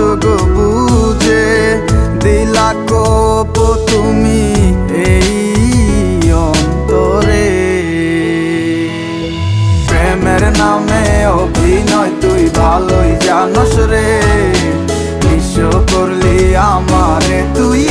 সুযোগ বুঝে দিলা কোপ তুমি এই অন্তরে। প্রেমের নামে অভিনয় তুই ভালোই জানস রে। বিশ্ব করলি আমারে তুই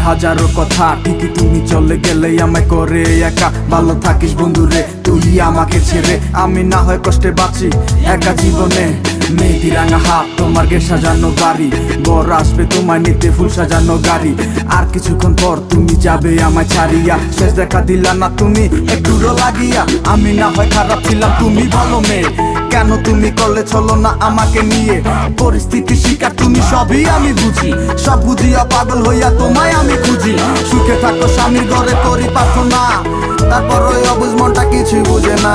আমায় হাজারো কথা। ঠিকই তুমি চলে গেলে আমায় করে একা। ভালো থাকিস বন্ধুরে, তুই আমাকে ছেড়ে। আমি না হয় কষ্টে বাঁচি একা জীবনে। মেয়েটি রাঙা হাত তোমার গে সাজানো বাড়ি। বর আসবে তোমায় নিতে ফুল সাজানো গাড়ি। আর কিছুক্ষণ পর তুমি যাবে আমায় ছাড়িয়া। শেষ দেখা দিলা না তুমি, একটু লাগিয়া। আমি না হয় খারাপ ছিলাম, তুমি ভালো মেয়ে। কেন তুমি করলে চলো না আমাকে নিয়ে? পরিস্থিতি শিকার তুমি সবই আমি বুঝি। সব বুঝিয়া পাগল হইয়া তোমায় আমি খুঁজি। সুখে থাকো স্বামীর ঘরে করি প্রার্থনা তারপর ওই অবুঝ মনটা কিছুই বুঝে না।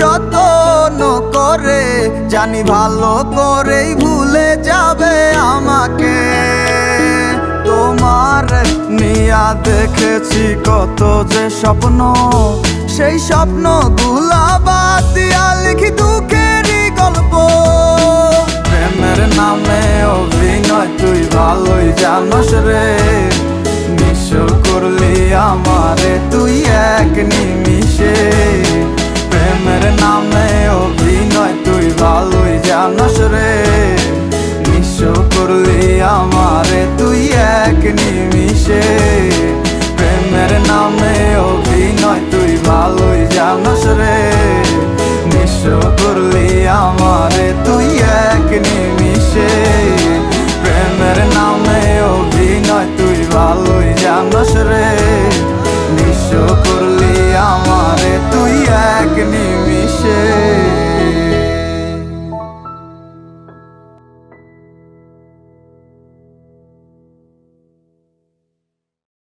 যত্ন করে, জানি ভালো করেই ভুলে যাবে আমাকে। তোমার নিয়া দেখেছি কত যে স্বপ্ন, সেই স্বপ্নগুলা বাদ দিয়া লিখি দুঃখেরই গল্প। প্রেমের নামে অভিনয়, তুই ভালোই জানস রে। নিঃস করলি আমারে, তুই এক নিমিষে নিমিষে প্রেমের নামে অভিনয় তুই ভালোই জানস রে নিঃস্ব করলি